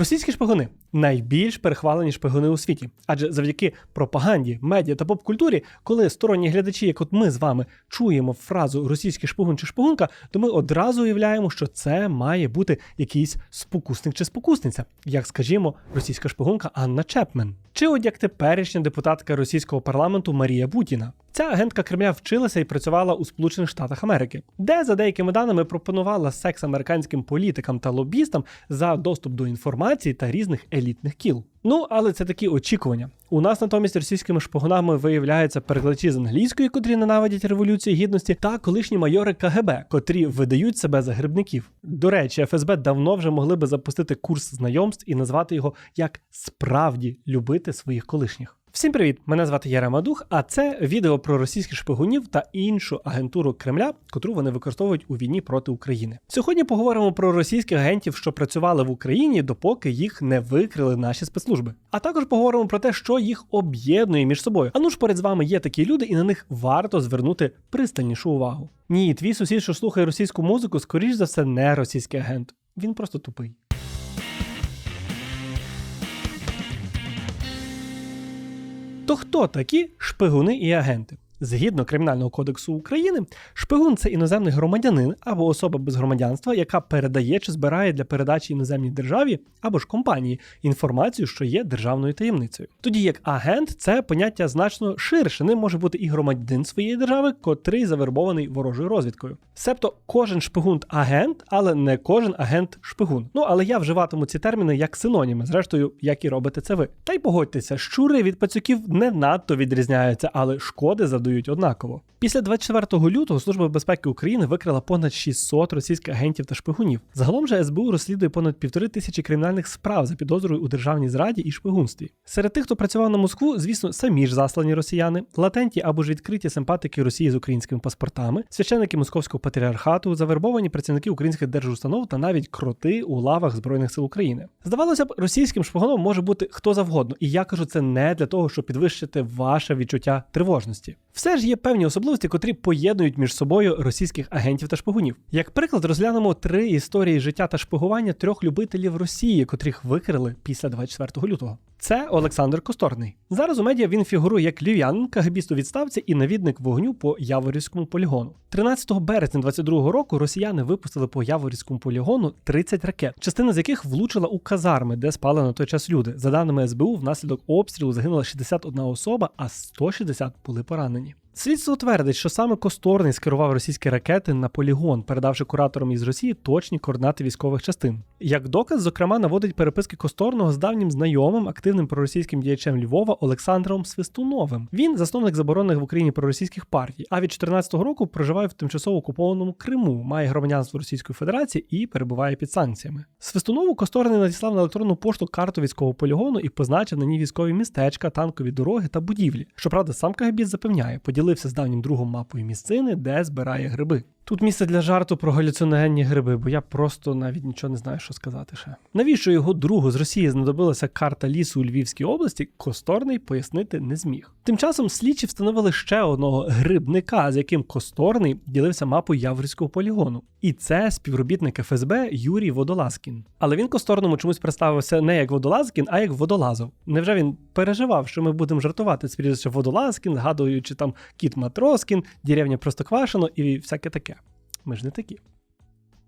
Російські шпигуни найбільш перехвалені шпигуни у світі, адже завдяки пропаганді, медіа та поп-культурі, коли сторонні глядачі, як от ми з вами, чуємо фразу російський шпигун чи шпигунка, то ми одразу уявляємо, що це має бути якийсь спокусник чи спокусниця, як скажімо, російська шпигунка Анна Чепмен, чи от як теперішня депутатка російського парламенту Марія Бутіна. Ця агентка Кремля вчилася і працювала у Сполучених Штатах Америки, де за деякими даними пропонувала секс американським політикам та лобістам за доступ до інформації та різних елітних кіл. Ну але це такі очікування. У нас натомість російськими шпигунами виявляються перекладачі з англійської, котрі ненавидять революцію гідності, та колишні майори КГБ, котрі видають себе за грибників. До речі, ФСБ давно вже могли би запустити курс знайомств і назвати його як справді любити своїх колишніх. Всім привіт! Мене звати Яра Мадух, а це відео про російських шпигунів та іншу агентуру Кремля, котру вони використовують у війні проти України. Сьогодні поговоримо про російських агентів, що працювали в Україні, допоки їх не викрили наші спецслужби. А також поговоримо про те, що їх об'єднує між собою. А ну ж поряд з вами є такі люди, і на них варто звернути пристальнішу увагу. Ні, твій сусід, що слухає російську музику, скоріш за все, не російський агент. Він просто тупий. То хто такі шпигуни і агенти? Згідно Кримінального кодексу України, шпигун це іноземний громадянин або особа без громадянства, яка передає чи збирає для передачі іноземній державі або ж компанії інформацію, що є державною таємницею. Тоді як агент це поняття значно ширше. Ним може бути і громадянин своєї держави, котрий завербований ворожою розвідкою. Себто кожен шпигун агент, але не кожен агент шпигун. Ну але я вживатиму ці терміни як синоніми, зрештою, як і робите це ви. Та й погодьтеся, щури від пацюків не надто відрізняються, але шкоди задають однаково. Після 24 лютого Служба безпеки України викрила понад 600 російських агентів та шпигунів. Загалом же СБУ розслідує понад півтори тисячі кримінальних справ за підозрою у державній зраді і шпигунстві. Серед тих, хто працював на Москву, звісно, самі ж заслані росіяни, латенті або ж відкриті симпатики Росії з українськими паспортами, священники московського патріархату, завербовані працівники українських держустанов та навіть кроти у лавах збройних сил України. Здавалося б, російським шпигуном може бути хто завгодно, і я кажу це не для того, щоб підвищити ваше відчуття тривожності. Все ж є певні особливості, котрі поєднують між собою російських агентів та шпигунів. Як приклад, розглянемо три історії життя та шпигування трьох любителів Росії, котрих викрили після 24 лютого. Це Олександр Косторний. Зараз у медіа він фігурує як львів'янин, кагебіст у відставці і навідник вогню по Яворівському полігону. 13 березня 22 року росіяни випустили по Яворівському полігону 30 ракет, частина з яких влучила у казарми, де спали на той час люди. За даними СБУ, внаслідок обстрілу загинула 61 особа, а 160 були поранені. Слідство твердить, що саме Косторний скерував російські ракети на полігон, передавши кураторам із Росії точні координати військових частин. Як доказ, зокрема, наводить переписки Косторного з давнім знайомим, активним проросійським діячем Львова Олександром Свистуновим. Він засновник заборонених в Україні проросійських партій, а від 14 року проживає в тимчасово окупованому Криму, має громадянство Російської Федерації і перебуває під санкціями. Свистунову Косторний надіслав на електронну пошту карту військового полігону і позначив на ній військові містечка, танкові дороги та будівлі. Щоправда, сам КГБ запевняє, поділився з давнім другом мапою місцини, де збирає гриби. Тут місце для жарту про галюциногенні гриби, бо я просто навіть нічого не знаю, що сказати ще. Навіщо його другу з Росії знадобилася карта лісу у Львівській області, Косторний пояснити не зміг. Тим часом слідчі встановили ще одного грибника, з яким Косторний ділився мапою Яворівського полігону. І це співробітник ФСБ Юрій Водолазкін. Але він Косторному чомусь представився не як Водолазкін, а як Водолазов. Невже він переживав, що ми будемо жартувати з прізвища Водолазкін, згадуючи там Кіт Матроскін, деревня Простоквашино і всяке таке. Ми ж не такі.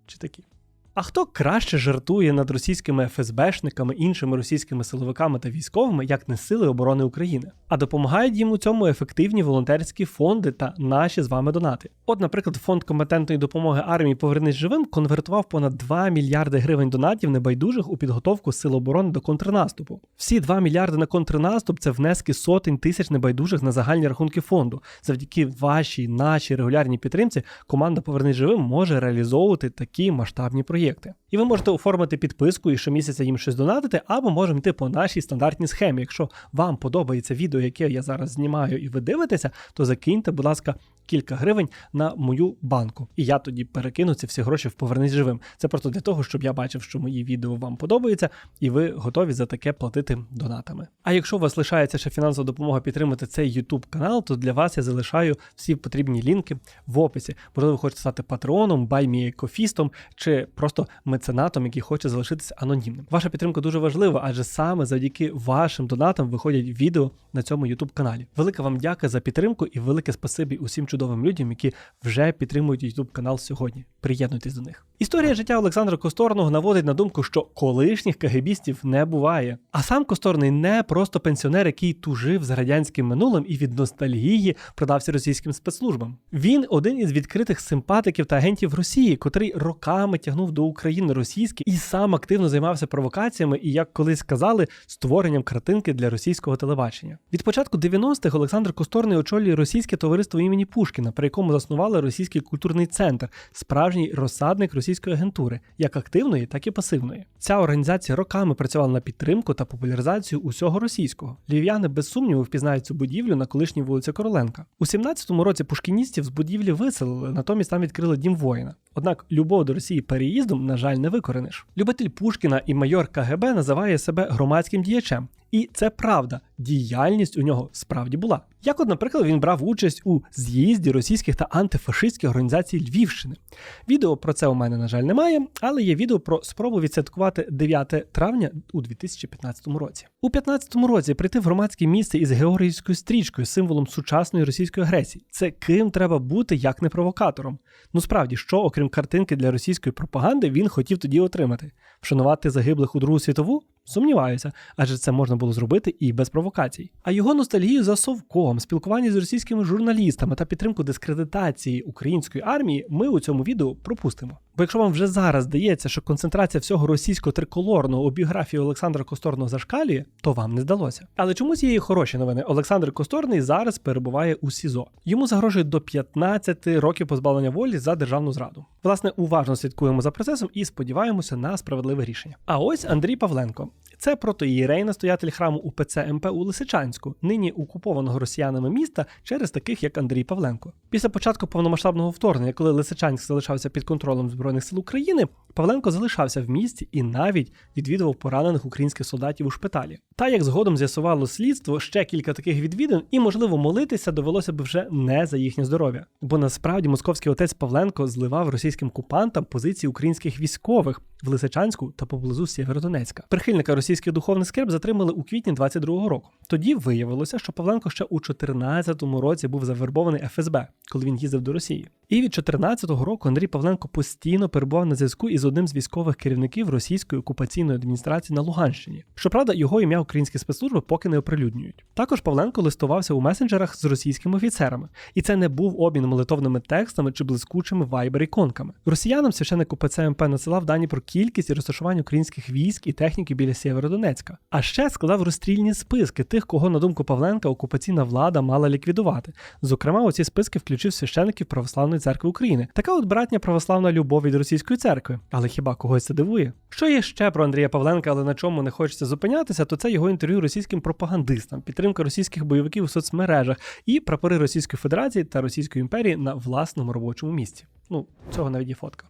Чи такі? А хто краще жартує над російськими ФСБшниками, іншими російськими силовиками та військовими, як не сили оборони України? А допомагають їм у цьому ефективні волонтерські фонди та наші з вами донати. От, наприклад, фонд компетентної допомоги армії Повернись живим конвертував понад 2 мільярди гривень донатів небайдужих у підготовку сил оборони до контрнаступу. Всі 2 мільярди на контрнаступ це внески сотень тисяч небайдужих на загальні рахунки фонду. Завдяки вашій, нашій регулярній підтримці команда Повернись живим може реалізовувати такі масштабні проєкти проєкти. І ви можете оформити підписку і щомісяця їм щось донатити, або можемо йти по нашій стандартній схемі. Якщо вам подобається відео, яке я зараз знімаю, і ви дивитеся, то закиньте, будь ласка, кілька гривень на мою банку. І я тоді перекину ці всі гроші в повернись живим. Це просто для того, щоб я бачив, що мої відео вам подобаються, і ви готові за таке платити донатами. А якщо у вас лишається ще фінансова допомога підтримати цей YouTube канал, то для вас я залишаю всі потрібні лінки в описі. Можливо, ви хочете стати патреоном, баймієкофістом чи просто меценатом, який хоче залишитися анонімним. Ваша підтримка дуже важлива, адже саме завдяки вашим донатам виходять відео на цьому YouTube каналі. Велика вам дяка за підтримку і велике спасибі усім чудовим людям, які вже підтримують YouTube канал сьогодні. Приєднуйтесь до них. Історія життя Олександра Косторного наводить на думку, що колишніх кагебістів не буває. А сам Косторний не просто пенсіонер, який тужив з радянським минулим і від ностальгії продався російським спецслужбам. Він один із відкритих симпатиків та агентів Росії, котрий роками тягнув до України російське і сам активно займався провокаціями і, як колись сказали, створенням картинки для російського телебачення. Від початку 90-х Олександр Косторний очолює російське товариство імені Пушкіна, при якому заснували російський культурний центр, справжній розсадник російської агентури, як активної, так і пасивної. Ця організація роками працювала на підтримку та популяризацію усього російського. Львів'яни без сумніву впізнають цю будівлю на колишній вулиці Короленка. У 17-му році пушкіністів з будівлі виселили, натомість там відкрили дім воїна. Однак любов до Росії переїздом, на жаль, не викорениш. Любитель Пушкіна і майор КГБ називає себе громадським діячем. І це правда, діяльність у нього справді була. Як, от, наприклад, він брав участь у з'їзді російських та антифашистських організацій Львівщини. Відео про це у мене, на жаль, немає, але є відео про спробу відсвяткувати 9 травня у 2015 році. У 2015 році прийти в громадське місце із георгіївською стрічкою, символом сучасної російської агресії. Це ким треба бути, як не провокатором. Ну справді, що, окрім картинки для російської пропаганди, він хотів тоді отримати: вшанувати загиблих у Другу світову? Сумніваюся, адже це можна було зробити і без провокацій. А його ностальгію за совком, спілкування з російськими журналістами та підтримку дискредитації української армії ми у цьому відео пропустимо. Бо якщо вам вже зараз здається, що концентрація всього російського триколорного у біографії Олександра Косторного зашкалює, то вам не здалося. Але чомусь є і хороші новини. Олександр Косторний зараз перебуває у СІЗО. Йому загрожує до 15 років позбавлення волі за державну зраду. Власне, уважно слідкуємо за процесом і сподіваємося на справедливе рішення. А ось Андрій Павленко. Це протоїрей, настоятель храму УПЦ МП у Лисичанську, нині окупованого росіянами міста через таких як Андрій Павленко. Після початку повномасштабного вторгнення, коли Лисичанськ залишався під контролем збройних сил України, Павленко залишався в місті і навіть відвідував поранених українських солдатів у шпиталі. Та як згодом з'ясувало слідство, ще кілька таких відвідин, і можливо молитися довелося б вже не за їхнє здоров'я. Бо насправді московський отець Павленко зливав російським окупантам позиції українських військових в Лисичанську та поблизу Сєвєродонецька. Прихильника російських духовних скреп затримали у квітні 22-го року. Тоді виявилося, що Павленко ще у 14-му році був завербований ФСБ, коли він їздив до Росії. І від 14-го року Андрій Павленко постійно перебував на зв'язку із одним з військових керівників російської окупаційної адміністрації на Луганщині. Щоправда, його ім'я українські спецслужби поки не оприлюднюють. Також Павленко листувався у месенджерах з російськими офіцерами, і це не був обмін молитовними текстами чи блискучими вайбер-іконками. Росіянам священник УПЦ МП надсилав дані про кількість і розташування українських військ і техніки біля Сєвєродонецька. А ще складав розстрільні списки тих, кого на думку Павленка окупаційна влада мала ліквідувати. Зокрема, у ці списки включив священиків православної церкви України. Така от братня православна любов від російської церкви. Але хіба когось це дивує? Що є ще про Андрія Павленка, але на чому не хочеться зупинятися, то це його інтерв'ю російським пропагандистам, підтримка російських бойовиків у соцмережах і прапори Російської Федерації та Російської імперії на власному робочому місці. Ну, цього навіть є фотка.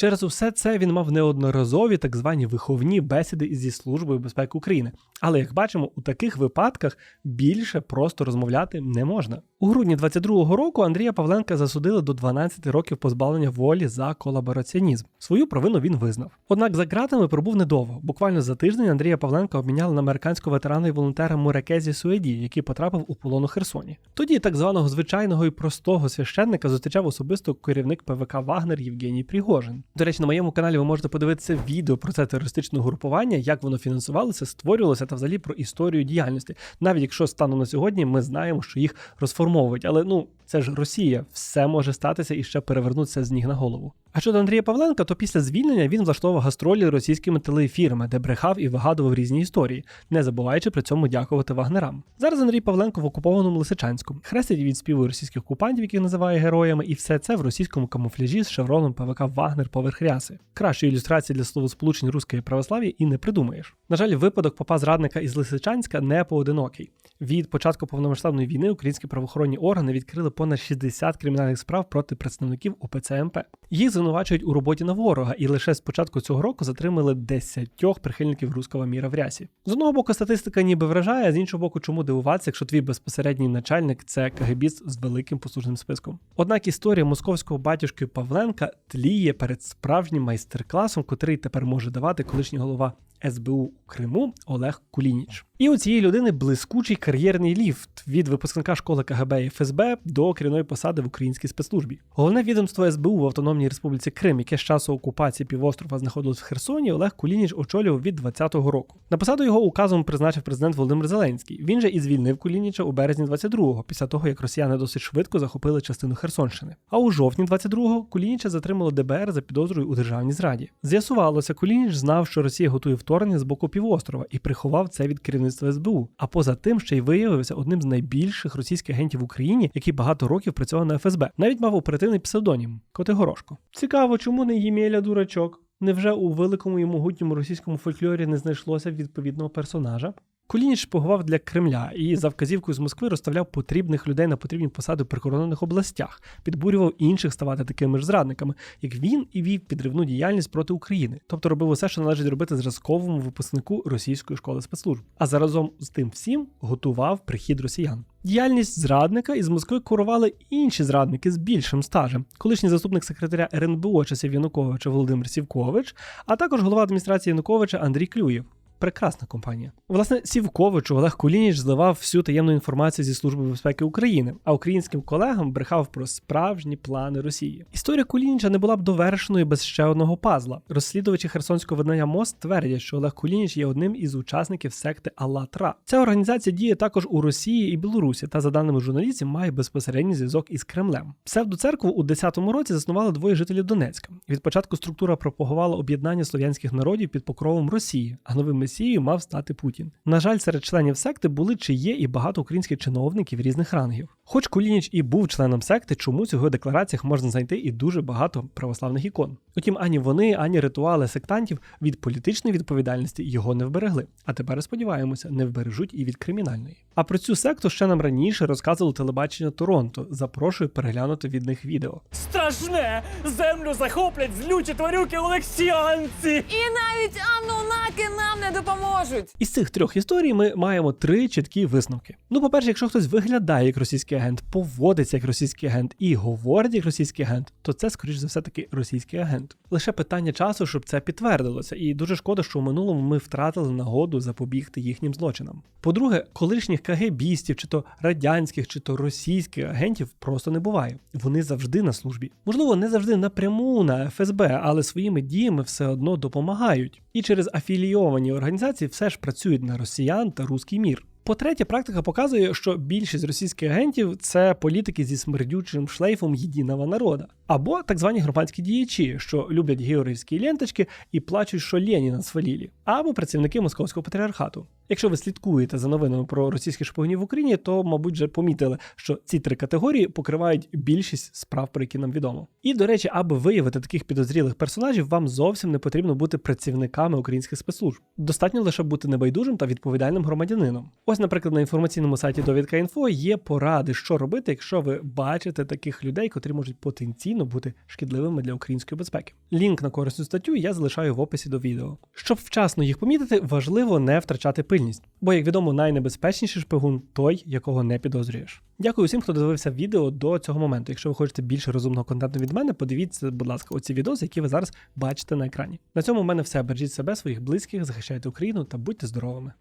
Через усе це він мав неодноразові так звані виховні бесіди зі службою безпеки України. Але як бачимо, у таких випадках більше просто розмовляти не можна. У грудні 22-го року Андрія Павленка засудили до 12 років позбавлення волі за колабораціонізм. Свою провину він визнав. Однак за ґратами пробув недовго. Буквально за тиждень Андрія Павленка обміняли на американського ветерана і волонтера Мурекезі Суеді, який потрапив у полон у Херсоні. Тоді так званого звичайного і простого священника зустрічав особисто керівник ПВК Вагнер Євгеній Пригожин. До речі, на моєму каналі ви можете подивитися відео про це терористичне групування, як воно фінансувалося, створювалося та взагалі про історію діяльності. Навіть якщо станом на сьогодні ми знаємо, що їх розформовують, але ну це ж Росія, все може статися і ще перевернутися з ніг на голову. А щодо Андрія Павленка, то після звільнення він влаштовував гастролі російськими телеефірами, де брехав і вигадував різні історії, не забуваючи при цьому дякувати вагнерам. Зараз Андрій Павленко в окупованому Лисичанську хрестить від співу російських окупантів, яких називає героями, і все це в російському камуфляжі з шевроном ПВК Вагнер поверх ряси. Кращої ілюстрації для словосполучень руської православ'я і не придумаєш. На жаль, випадок попа зрадника із Лисичанська не поодинокий. Від початку повномасштабної війни українські правоохоронні органи відкрили понад 60 кримінальних справ проти представників УПЦ МП. Їх звинувачують у роботі на ворога, і лише з початку цього року затримали 10 прихильників руського міра в рясі. З одного боку, статистика ніби вражає, а з іншого боку, чому дивуватися, якщо твій безпосередній начальник це КГБіст з великим послужним списком. Однак історія московського батюшки Павленка тліє перед справжнім майстер-класом, котрий тепер може давати колишній голова СБУ у Криму Олег Кулініч. І у цієї людини блискучий кар'єрний ліфт від випускника школи КГБ і ФСБ до керівної посади в українській спецслужбі. Головне відомство СБУ в Автономній Республіці Крим, яке з часу окупації півострова знаходилось в Херсоні, Олег Кулініч очолював від 2020 року. На посаду його указом призначив президент Володимир Зеленський. Він же і звільнив Кулініча у березні 22-го, після того як росіяни досить швидко захопили частину Херсонщини. А у жовтні 22-го Кулініча затримало ДБР за підозрою у державній зраді. З'ясувалося, Кулініч знав, що Росія готує вторгнення з боку півострова і приховав це від керівництва СБУ. А поза тим ще й виявився одним з найбільших російських агентів в Україні, який багато років працював на ФСБ. Навіть мав оперативний псевдонім Котигорошко. Цікаво, чому не Ємеля дурачок? Невже у великому і могутньому російському фольклорі не знайшлося відповідного персонажа? Кулініч шпигував для Кремля і за вказівкою з Москви розставляв потрібних людей на потрібні посади в прикордонних областях, підбурював інших ставати такими ж зрадниками, як він і вів підривну діяльність проти України, тобто робив усе, що належить робити зразковому випускнику російської школи спецслужб. А заразом з тим всім готував прихід росіян. Діяльність зрадника із Москви курували інші зрадники з більшим стажем, колишній заступник секретаря РНБО часів Януковича Володимир Сівкович, а також голова адміністрації Януковича Андрій Клюєв. Прекрасна компанія. Власне, Сівковичу Олег Кулініч зливав всю таємну інформацію зі Служби безпеки України, а українським колегам брехав про справжні плани Росії. Історія Кулініча не була б довершеною без ще одного пазла. Розслідувачі Херсонського видання МОСТ твердять, що Олег Кулініч є одним із учасників секти Аллатра. Ця організація діє також у Росії і Білорусі, та за даними журналістів, має безпосередній зв'язок із Кремлем. Псевдоцеркву у 10-му році заснували двоє жителів Донецька. Від початку структура пропагувала об'єднання слов'янських народів під покровом Росії, а новим месією мав стати Путін. На жаль, серед членів секти були чи є і багато українських чиновників різних рангів. Хоч Кулініч і був членом секти, чомусь у його деклараціях можна знайти і дуже багато православних ікон. Утім, ані вони, ані ритуали сектантів від політичної відповідальності його не вберегли. А тепер сподіваємося, не вбережуть і від кримінальної. А про цю секту ще нам раніше розказувало телебачення Торонто. Запрошую переглянути від них відео. Страшне! Землю захоплять злючі тварюки олексіанці! І навіть анунаки нам не допоможуть. Із цих трьох історій ми маємо три чіткі висновки. Ну, по-перше, якщо хтось виглядає як російський агент, поводиться як російський агент і говорить як російський агент, то це, скоріш за все, таки російський агент. Лише питання часу, щоб це підтвердилося, і дуже шкода, що в минулому ми втратили нагоду запобігти їхнім злочинам. По-друге, колишніх КГБістів, чи то радянських, чи то російських агентів просто не буває. Вони завжди на службі. Можливо, не завжди напряму на ФСБ, але своїми діями все одно допомагають. І через афілійовані організації все ж працюють на росіян та руський мір. По-третє, практика показує, що більшість російських агентів це політики зі смердючим шлейфом єдиного народа, або так звані громадські діячі, що люблять георгівські ленточки і плачуть, що Леніна свалілі, або працівники московського патріархату. Якщо ви слідкуєте за новинами про російських шпигунів в Україні, то, мабуть, вже помітили, що ці три категорії покривають більшість справ, про які нам відомо. І, до речі, аби виявити таких підозрілих персонажів, вам зовсім не потрібно бути працівниками українських спецслужб. Достатньо лише бути небайдужим та відповідальним громадянином. Ось, наприклад, на інформаційному сайті Довідка.Інфо є поради, що робити, якщо ви бачите таких людей, котрі можуть потенційно бути шкідливими для української безпеки. Лінк на корисну статтю я залишаю в описі до відео. Щоб вчасно їх помітити, важливо не втрачати пильність, бо, як відомо, найнебезпечніший шпигун той, якого не підозрюєш. Дякую всім, хто дивився відео до цього моменту. Якщо ви хочете більше розумного контенту від мене, подивіться, будь ласка, оці відоси, які ви зараз бачите на екрані. На цьому в мене все. Бережіть себе, своїх близьких, захищайте Україну та будьте здоровими.